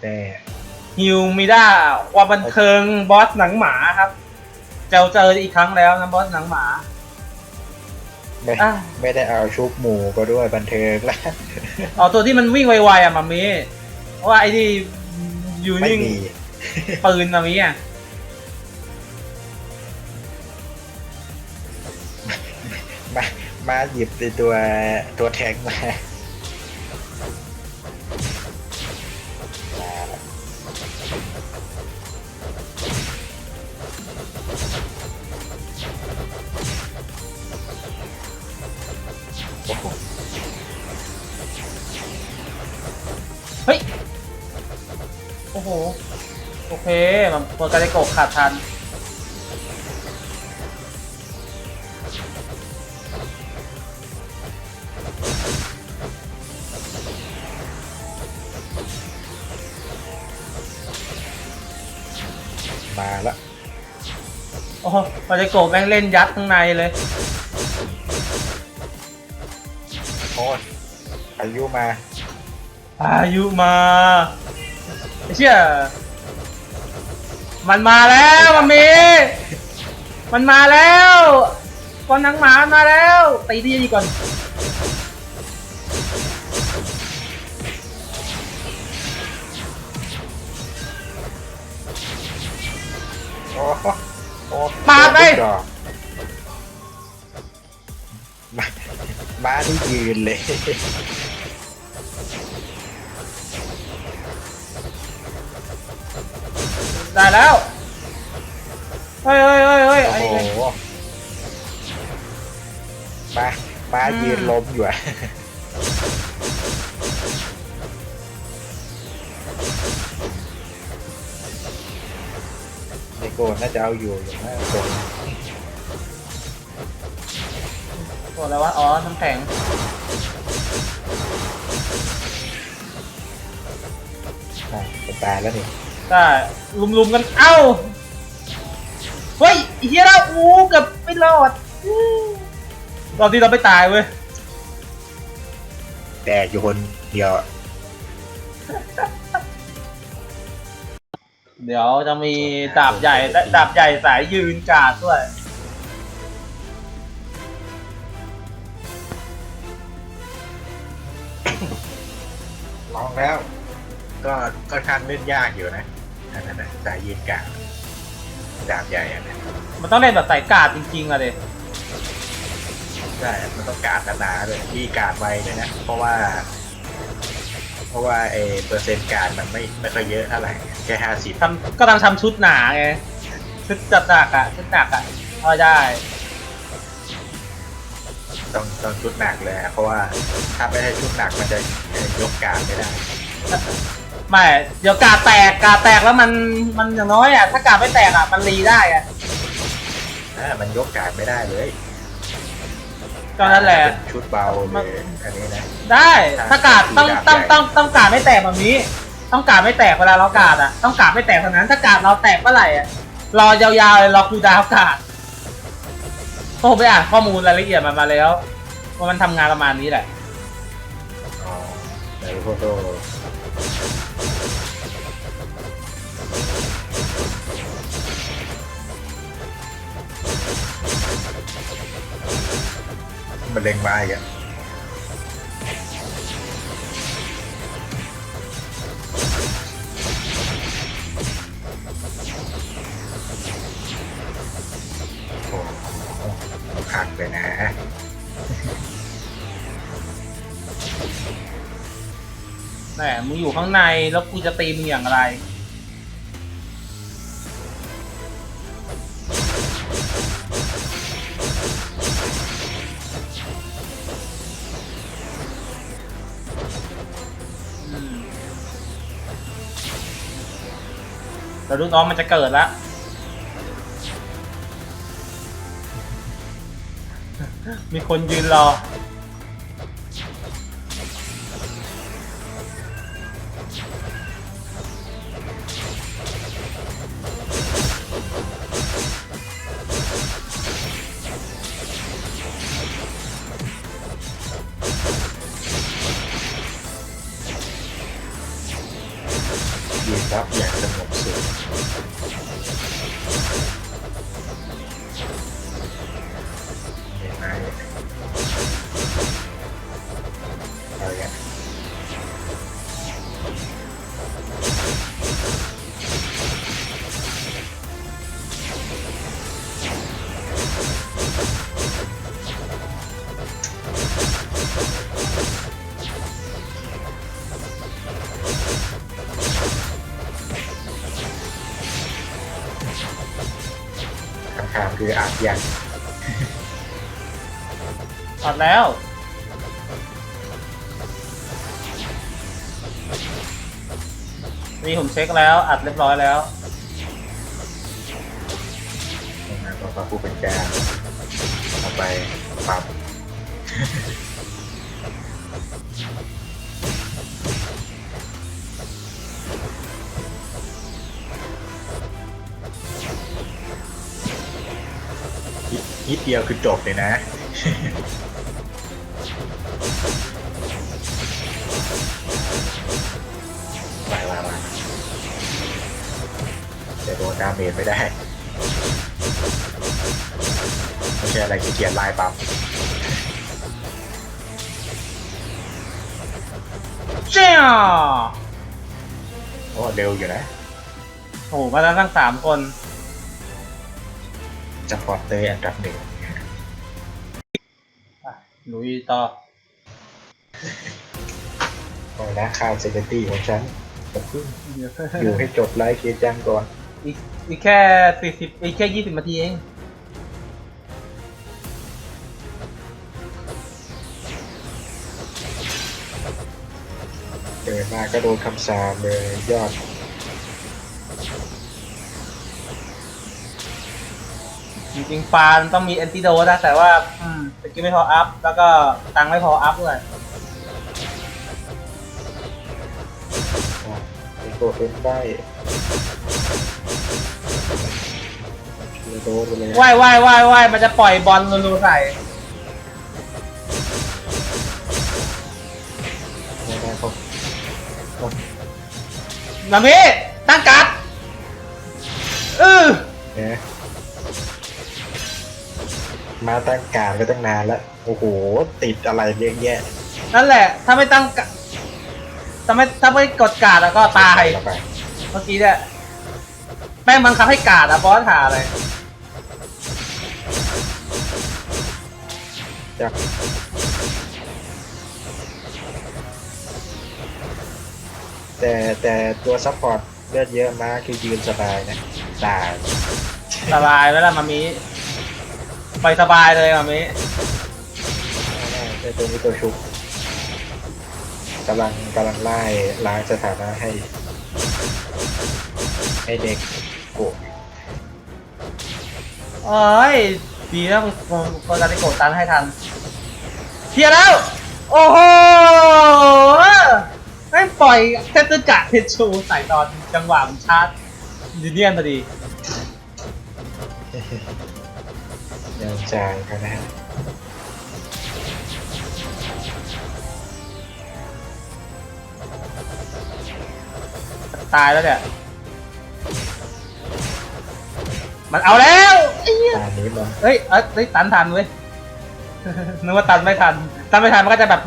ไม่รอดแน่ฮิวมิด้าความบันเทิงบอสหนังหมาครับ เจอเจออีกครั้งแล้วนะบอสหนังหมาไม่อะไม่ได้เอาชุบหมูก็ด้วยบันเทิงแล้วอ๋อตัวที่มันวิ่งไวๆอะมามีเพราะว่าไอ้ที่อยู่ไม่นิ่งมีปืนมามีอะมามาหยิบในตัวตัวแทงมามา เฮ้ย โอ้โห โอเค มันตัวกาเดโกะขาดทัน มาละ โอ้โหกาเดโกะแม่งเล่นยัดข้างในเลย อายุมา อายุมาไอ้เชี่ยมันมาแล้วมันมี มันมาแล้วก้อนหนังหมามาแล้วตีที่นี่ก่อนโอ้โหโอ้ปาดไปโดนลูกดอกมามาที่ยืนเลย ได้แล้วเฮ้ยเฮ้ยเฮ้ยเฮ้ยโอ้ไอ้โหมามายืนล้มอยู่อะในโกนน่าจะเอาอยู่อย่างนั้นตรงบอกแล้วว่าอ๋อน้ำแข็งอะจะตายแล้วนี่ ได้ลุมๆกัน เอ้า เฮ้ยไอ้เฮียแล้วอู้เกับไม่รอดอู้ตอนที่เราไม่ตายเว้ย แต่อยู่คนเดียวอะเดี๋ยวจะมีดาบใหญ่และดาบใหญ่สายยืนการ์ดด้วย ลองแล้ว ก็ก็ทานเล่นยากอยู่นะ อันนั้นนะสายยืนกลางดาบใหญ่อะนะมันต้องเล่นแบบสายการ์ดจริงๆอะเด็ใช่มันต้องการหนาๆเลยที่การไวเลยนะ เพราะว่า เพราะว่าไอเปอร์เซ็นต์การมันไม่ไม่ค่อยเยอะเท่าไหร่แค่ห้าสิบทำก็ต้องทำชุดหนาไง ชุดจัดหนักอะชุดหนักอะพอได้ต้องต้องชุดหนักเลยอะเพราะว่าถ้าไม่ใช่ชุดหนักมันจะยกการไม่ได้ ไม่เดี๋ยวกาดแตกกาดแตกแล้วมันมันอย่างน้อยอะถ้ากาดไม่แตกอะมันรีได้อะอ่ามันยกการไม่ได้เลยก็นั่นแหละ เป็นชุดเบาเลยอันนี้นะ ได้ถ้ากาดต้องต้องต้องต้องกาดไม่แตกแบบนี้ ต้องกาดไม่แตกเวลาเรากาดอะต้องกาดไม่แตกเท่านั้นถ้ากาดเราแตกเมื่อไหร่อะรอยาวๆเลยรอคูลดาวน์กาดก็ผมไปอ่านข้อมูลรายละเอียดมันมาแล้วว่ามันทำงานประมาณนี้แหละ อ๋อ ในโฟโต้มันเล็งมาอีกอะ มึงอยู่ข้างในแล้วกูจะตีมึงอย่างไร แต่ลูกน้องมันจะเกิดล้วมีคนยืนรอ รับอย่างสง คำถามคืออาจยังอัดแล้ว นี่ผมเช็คแล้ว อัดเรียบร้อยแล้วนะก็พระผู้เป็นกลารเอาไปปรับ นิดนิดเดียวคือจบเลยนะไปมามาแต่โดนดาเมจไม่ได้ไม่ใช่อะไรขี้เกียจไล่ปั๊มเจ้าโอ้เร็วอยู่นะ โอ้โหมาแล้วทั้งสามคน จะพอร์เตอร์อันดับหนึ่งอะลุยต่อโอ้นะค่าเซนตี้ของฉันผมเพิ่งอยู่ให้จบไลฟ์เคจังก่อน อีกอีกแค่สี่สิบอีกแค่ยี่สิบนาทีเองเดินมาก็โดนคำสาปเลยยอด จริงๆฟานต้องมีแอนติโดดนะ แต่ว่า อืมสกิลไม่พออัพ แล้วก็ตังค์ไม่พออัพด้วยไอตัวเป็นได้เลยโดนไปเลยว่ายว่ายว่ายว่ายมันจะปล่อยบอลลูๆใส่ ไม่ได้เขาเขานามิ มาตั้งการก็ตั้งนานแล้ว โอ้โห ติดอะไรเยอะแยะนั่นแหละ ถ้าไม่ตั้งกะถ้าไม่ถ้าไม่กดการ์ดแล้วก็ตายแล้วไปเมื่อกี้เนี่ยแม่งบังคับให้การ์ดอะบอสหาเลยจับแต่แต่ตัวซัพพอร์ตเลือดเยอะมากคือยืนสบายนะตายสบายไว้ละมามิ ไปสบายเลยมามิไอ้ตัวนี้ตัวชุบกำลังกำลังไล่ล้างสถานะให้ ให้เด็กโกรธเอ้ยดีนะมึงมึงคนการิโกะตันให้ทันเคลียร์แล้ว โอ้โหแม่งปล่อยเทตกะเทชูใส่ตอนจังหวะมันชาร์จยูเนียนพอดี ยังจางกันนะฮะตายแล้วเนี่ย มันเอาแล้วไอ้เหี้ยตอนนี้มันเฮ้ย เอ้ยเฮ้ย ตันทันเว้ย นึกว่าตันไม่ทัน ตันไม่ทันมันก็จะแบบ